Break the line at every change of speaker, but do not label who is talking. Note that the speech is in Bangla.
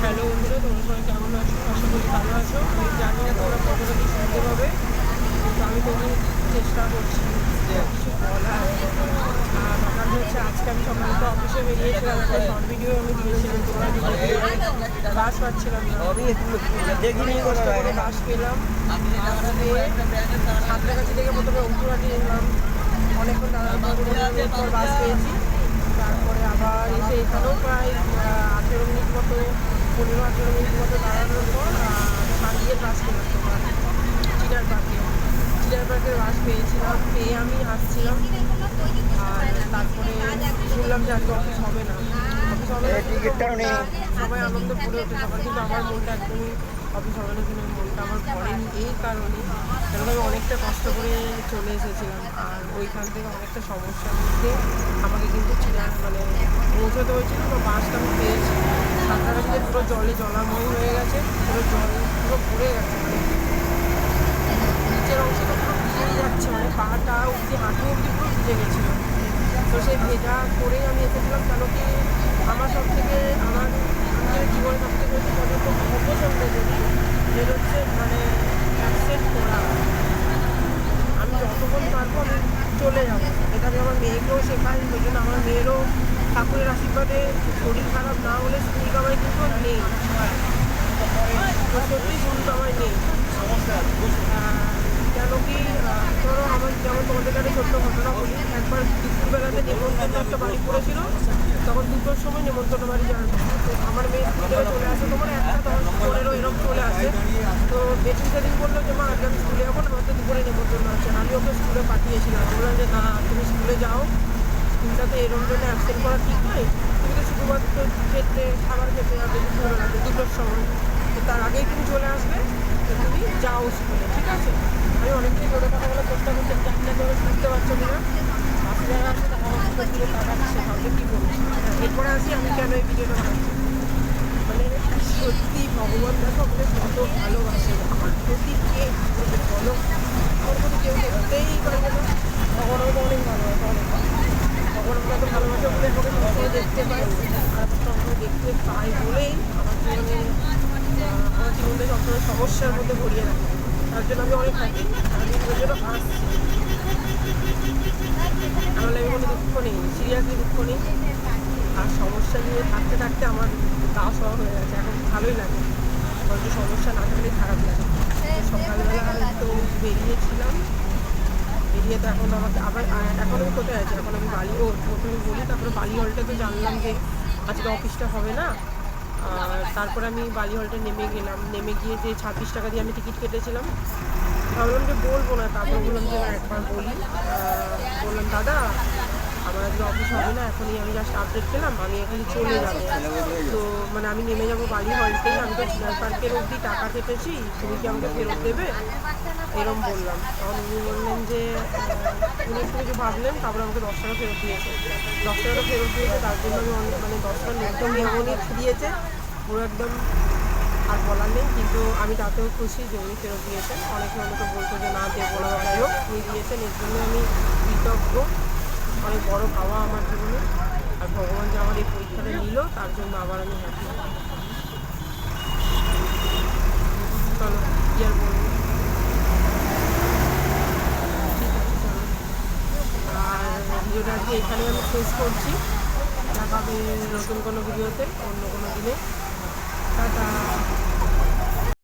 হ্যালো বন্ধুরা তোমরা সবাই কেমন আছো? আশা করি ভালো আছো। আমি জানি না তোমরা কতটা কি শুনতে পাবে কিন্তু আমি তবু চেষ্টা করছি কিছু বলার আর ব্যাপার হচ্ছে আজকে আমি সকালে তো অফিসে বেরিয়েছিলাম একটা শর্ট ভিডিও আমি দিয়েছিলাম তোমরা বাস পাচ্ছিলাম
দেখিনি
কষ্ট করে বাস পেলাম। সাঁতরাগাছি থেকে প্রথমে উত্তরাটি এলাম। অনেকক্ষণ দাঁড়ানোর বাস পেয়েছি। তারপরে আবার এসে এখানেও প্রায় আঠেরো মিনিট মতো পনেরো আঠেরো মিনিট মতো দাঁড়ানোর পর সারিয়ে বাস তোমার চিনার পার্কে চিনার পার্কের বাস পেয়েছিলাম পেয়ে আমি আসছিলাম আর তারপরে শুনলাম যে আজকে অফিস হবে না অফিস হবে। সবাই আনন্দ করে ওঠে সবার কিন্তু আমার মনটা একদমই অফিস হবে কিন্তু মনটা আমার ভরেনি এই কারণে। কারণ আমি অনেকটা কষ্ট করে চলে এসেছিলাম, আর ওইখান থেকে অনেকটা সমস্যার মধ্যে আমাকে কিন্তু চিনার মানে পৌঁছতে হয়েছিল বা বাসটা আমি পেয়েছি। সাঁতারাতে পুরো জলে জলাময় হয়ে গেছে, পুরো জল পুরো ভরে গেছে। নিচের অংশটা পুরো ভিজেই যাচ্ছে মানে পাটা অব্দি হাঁটু অব্দি পুরো ভিজে গেছিল। তো সেই ভেজা করেই আমি এসেছিলাম, কেন কি আমার সব থেকে আমার জীবনে সব থেকে বেশি মনে খুব অপছন্দ করি যেটা হচ্ছে মানে অ্যাবসেন্ট করা আমি যতক্ষণ পারব আমি চলে যাব। এটা আমি আমার মেয়েকেও শেখাই ওই জন্য আমার মেয়েরও ঠাকুরের আশীর্বাদে শরীর খারাপ না হলে স্কুল কামাই কিন্তু নেই। সত্যি স্কুল কামাই নেই। কেন কি ধরো আমার যেমন তোমাদের কাছে ছোট্ট ঘটনা বলি, একবার দুপুরবেলাতে নেমন্তন্ন একটা বাড়ি পড়েছিল তখন দুটোর সময় নেমন্তন্ন বাড়ি যাওয়ার আমার মেয়ে স্কুল থেকে চলে আসে তোমার একটা দশ পনেরো এরকম চলে আসে বেশি সেদিন বলল যে, মা আজকে আমি স্কুলে যাব না আমার তো দুপুরে নেমন্তন্ন আছে আমি ওকে স্কুলে পাঠিয়েছিলাম। বললাম যে, না, তুমি স্কুলে যাও। স্কুলটাতে এরকম জন্য অ্যাবসেন্ট করা ঠিক নয়। তুমি তো শুধুমাত্র খেতে, খাবার খেতে যাবে দুপুরবেলাতে দুটোর সময়। তো তার আগেই তুমি চলে আসবে, তো তুমি যাও স্কুলে, ঠিক আছে? আমি অনেকদিন জোরে কথা বলার চেষ্টা করছি জানি না তুমি বুঝতে পারছ আছে, তারা আমার দিকে তাকাচ্ছে ভাবছে কী বলছি? এরপরে আসি, আমি কেন এই ভিডিওটা বানাচ্ছি? মানে সত্যি ভগবান আমাদের কত ভালোবাসে আমার প্রতি কে করবে বলো আমার কেউ দেখতেই পারবে না ভগবান আমাকে অনেক ভালোবাসে এত ভালোবাসে দেখতে পাই আর সবসময় দেখতে পাই বলেই আমার জীবনে আমার জীবনে সবসময় সমস্যার মধ্যে ভরিয়ে রাখে তার জন্য আমি অনেক হ্যাপি আমি ওই আমার লাইফে কোনো দুঃখ নেই সিরিয়াসলি দুঃখ আর সমস্যা নিয়ে থাকতে থাকতে আমার গা সহ হয়ে গেছে। এখন ভালোই লাগে। বরঞ্চ সমস্যা না থাকলেই খারাপ লাগে। সকালবেলা আমি তো বেরিয়েছিলাম। বেরিয়ে তো এখন আমাকে আবার এখন আমি কোথায় আছি? এখন আমি বালি ও প্রথমে বলি তারপরে বালি হলটা তো জানলাম যে আজকে অফিসটা হবে না। আর তারপরে আমি বালি হলটা নেমে গেলাম। নেমে গিয়ে যে ছাব্বিশ টাকা দিয়ে আমি টিকিট কেটেছিলাম ভাবলাম যে বলব না তারপর বললাম যে একবার বলি। বললাম দাদা আমার আজকে অফিস হবে না, এখনই আমি জাস্ট আপডেট পেলাম, আমি এখানে চলে যাব। তো মানে আমি নেমে যাব বালি হলটেই আমি তো পার্কের অবধি টাকা কেটেছি, তুমি কি আমাকে ফেরত দেবে? এরম বললাম। তখন উনি বললেন যে উনি একটু কিছু ভাবলেন, তারপরে আমাকে দশ টাকা ফেরত দিয়েছে। দশ টাকা ফেরত দিয়েছে, তার জন্য আমি অনেক মানে দশটা একদম নিয়মনই দিয়েছে। পুরো একদম আর বলার নেই, কিন্তু আমি তাতেও খুশি যে উনি ফেরত দিয়েছেন। অনেকে অনেকে বলতো যে, না, দেবো না যাই হোক উনি দিয়েছেন, এর জন্য আমি কৃতজ্ঞ। অনেক বড় পাওয়া আমার জীবনে। আর ভগবান যে আমার এই পরীক্ষাটা নিল, তার জন্য আবার আমি হ্যাপি চলো আর আর ভিডিওটা আজকে এখানে আমি শেষ করছি। দেখা হবে নতুন কোনো ভিডিওতে, অন্য কোনো দিনে।